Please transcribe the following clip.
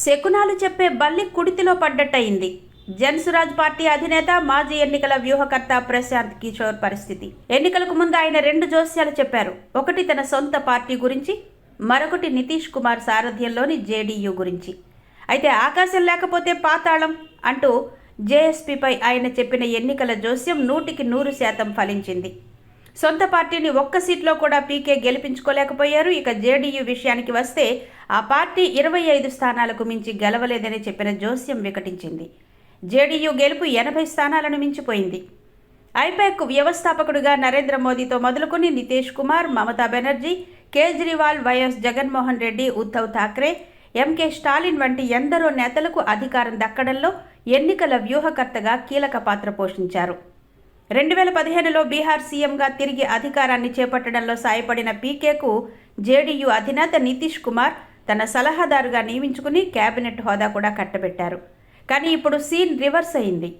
శకునాలు చెప్పే బల్లి కుడితిలో పడ్డట్టయింది. జన్సురాజ్ పార్టీ అధినేత మాజీ ఎన్నికల వ్యూహకర్త ప్రశాంత్ కిషోర్ పరిస్థితి. ఎన్నికలకు ముందు ఆయన రెండు జోస్యాలు చెప్పారు. ఒకటి తన సొంత పార్టీ గురించి మరొకటి నితీష్ కుమార్ సారథ్యంలోని జేడీయూ గురించి. అయితే ఆకాశం లేకపోతే పాతాళం అంటూ జేఎస్పీపై ఆయన చెప్పిన ఎన్నికల జోస్యం నూటికి నూరు శాతం ఫలించింది. సొంత పార్టీని ఒక్క సీట్లో కూడా పీకే గెలిపించుకోలేకపోయారు. ఇక జేడీయూ విషయానికి వస్తే ఆ పార్టీ ఇరవై ఐదు స్థానాలకు మించి గెలవలేదని చెప్పిన జోస్యం వికటించింది. జేడీయూ గెలుపు ఎనభై స్థానాలను మించిపోయింది. ఐపాక్ వ్యవస్థాపకుడిగా నరేంద్ర మోదీతో మొదలుకొని Nitish Kumar Mamata Banerjee Kejriwal Y S Jaganmohan Reddy Uddhav Thackeray M K Stalin వంటి ఎందరో నేతలకు అధికారం దక్కడంలో ఎన్నికల వ్యూహకర్తగా కీలక పాత్ర పోషించారు. రెండు వేల పదిహేనులో బీహార్ సీఎంగా తిరిగి అధికారాన్ని చేపట్టడంలో సాయపడిన పీకేకు జేడీయూ అధినేత నితీష్ కుమార్ తన సలహాదారుగా నియమించుకుని కేబినెట్ హోదా కూడా కట్టబెట్టారు. కానీ ఇప్పుడు సీన్ రివర్స్ అయింది.